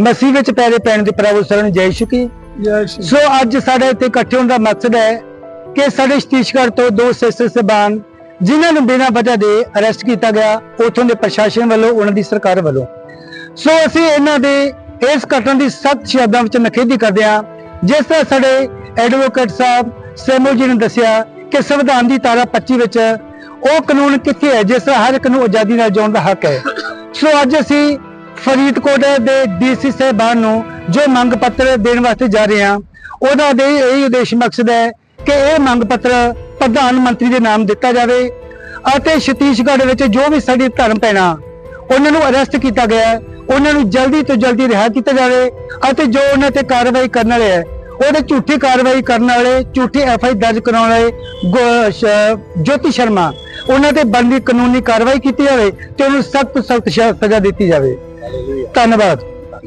ਮਸੀਹ ਵਿੱਚ ਪੈਰੇ ਪੈਣ ਦੀ ਪ੍ਰਭੂ ਸਰਨ ਜੈ ਸ਼ੁਕੀ। ਜੈ ਸੋ ਅੱਜ ਸਾਡੇ ਇੱਥੇ ਇਕੱਠੇ ਹੋਣ ਦਾ ਮਕਸਦ ਹੈ ਕਿ ਸਾਡੇ ਛਤੀਸਗੜ੍ਹ ਤੋਂ ਦੋ ਸਿਸਟਰ ਸਬਾਨ ਜਿਨ੍ਹਾਂ ਨੂੰ ਬਿਨਾਂ ਵਜ੍ਹਾ ਦੇ ਅਰੈਸਟ ਕੀਤਾ ਗਿਆ ਉਥੋਂ ਦੇ ਪ੍ਰਸ਼ਾਸਨ ਵੱਲੋਂ ਉਹਨਾਂ ਦੀ ਸਰਕਾਰ ਵੱਲੋਂ। ਸੋ ਅਸੀਂ ਇਹਨਾਂ ਦੇ ਇਸ ਘਟਨਾ ਦੀ ਸਖਤ ਸ਼ਬਦਾਂ ਵਿੱਚ ਨਖੇਦੀ ਕਰਦੇ ਹਾਂ ਜਿਸ ਤਰ੍ਹਾਂ ਸਾਡੇ ਐਡਵੋਕੇਟ ਸਾਹਿਬ ਸੈਮੋ ਜੀ ਨੇ ਦੱਸਿਆ ਕਿ ਸੰਵਿਧਾਨ ਦੀ ਧਾਰਾ 25 ਵਿੱਚ ਉਹ ਕਾਨੂੰਨ ਕਿੱਥੇ ਹੈ ਜਿਸ ਤਰ੍ਹਾਂ ਹਰ ਇੱਕ ਨੂੰ ਆਜ਼ਾਦੀ ਨਾਲ ਜਿਉਣ ਦਾ ਹੱਕ ਹੈ। ਸੋ ਅੱਜ ਅਸੀਂ ਫਰੀਦਕੋਟ ਦੇ ਡੀਸੀ ਸਾਹਿਬਾਨ ਨੂੰ ਜੋ ਮੰਗ ਪੱਤਰ ਦੇਣ ਵਾਸਤੇ ਜਾ ਰਹੇ ਹਾਂ, ਉਹਦਾ ਦੇ ਇਹ ਉਦੇਸ਼ ਮਕਸਦ ਹੈ ਕਿ ਇਹ ਮੰਗ ਪੱਤਰ ਪ੍ਰਧਾਨ ਮੰਤਰੀ ਦੇ ਨਾਮ ਦਿੱਤਾ ਜਾਵੇ ਅਤੇ ਛਤੀਸਗੜ੍ਹ ਵਿੱਚ ਜੋ ਵੀ ਸਾਡੀ ਧਰਮ ਪੈਣਾ ਉਹਨਾਂ ਨੂੰ ਅਰੈਸਟ ਕੀਤਾ ਗਿਆ ਹੈ, ਉਹਨਾਂ ਨੂੰ ਜਲਦੀ ਤੋਂ ਜਲਦੀ ਰਿਹਾ ਕੀਤਾ ਜਾਵੇ ਅਤੇ ਜੋ ਉਹਨਾਂ ਤੇ ਕਾਰਵਾਈ ਕਰਨ ਵਾਲੇ ਹੈ, ਉਹਦੇ ਝੂਠੀ ਕਾਰਵਾਈ ਕਰਨ ਵਾਲੇ, ਝੂਠੀ ਐਫ ਆਈ ਦਰਜ ਕਰਾਉਣ ਵਾਲੇ ਗੋ- ਜੋਤੀ ਸ਼ਰਮਾ ਉਹਨਾਂ ਤੇ ਬਣਦੀ ਕਾਨੂੰਨੀ ਕਾਰਵਾਈ ਕੀਤੀ ਜਾਵੇ ਤੇ ਉਹਨੂੰ ਸਖਤ ਸਖਤ ਸਜ਼ਾ ਦਿੱਤੀ ਜਾਵੇ। ਧੰਨਵਾਦ।